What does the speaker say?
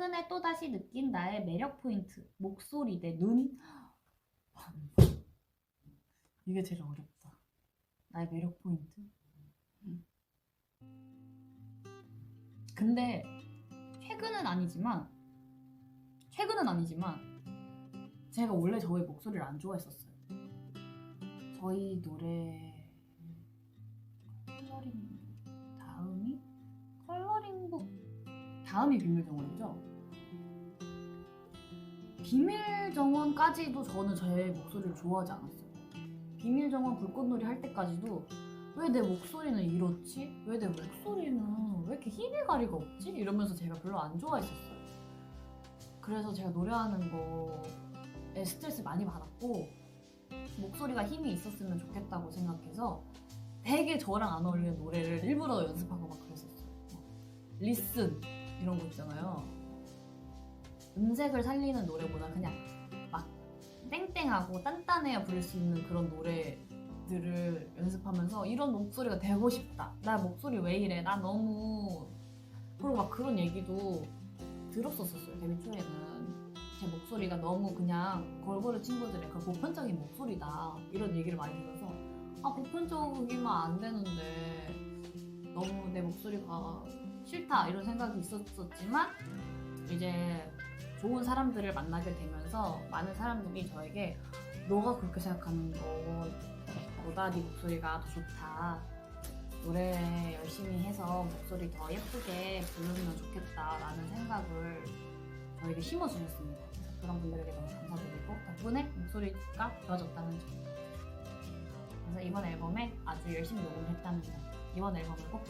최근에 또다시 느낀 나의 매력 포인트. 목소리, 내 눈. 이게 제일 어렵다. 나의 매력 포인트. 음. 근데 최근은 아니지만 최근은 아니지만 제가 원래 저의 목소리를 안 좋아했었어요. 저희 노래 컬러링 다음이 컬러링북 다음이 비밀 정원이죠. 비밀 정원까지도 저는 제 목소리를 좋아하지 않았어요. 비밀 정원 불꽃놀이 할 때까지도 왜 내 목소리는 이렇지? 왜 내 목소리는 왜 이렇게 힘의 가리가 없지? 이러면서 제가 별로 안 좋아했었어요. 그래서 제가 노래하는 거에 스트레스 많이 받았고 목소리가 힘이 있었으면 좋겠다고 생각해서 되게 저랑 안 어울리는 노래를 일부러 연습하고 막 그랬었어요. 뭐 리슨 이런 거 있잖아요. 음색을 살리는 노래보다 그냥 막 땡땡하고 단단해야 부를 수 있는 그런 노래들을 연습하면서 이런 목소리가 되고 싶다. 나 목소리 왜 이래? 나 너무 그리고 막 그런 얘기도 들었었어요. 데뷔 초에는 제 목소리가 너무 그냥 걸그룹 친구들의 그 보편적인 목소리다 이런 얘기를 많이 들어서 아 보편적이면 안 되는데 너무 내 목소리가 싫다 이런 생각이 있었었지만 이제 좋은 사람들을 만나게 되면서 많은 사람들이 저에게 너가 그렇게 생각하는 거보다 네 목소리가 더 좋다 노래 열심히 해서 목소리 더 예쁘게 부르면 좋겠다라는 생각을 저에게 심어주셨습니다. 그런 분들에게 너무 감사드리고 덕분에 목소리가 좋아졌다는 점. 그래서 이번 앨범에 아주 열심히 녹음했다는 점. 이번 앨범을 꼭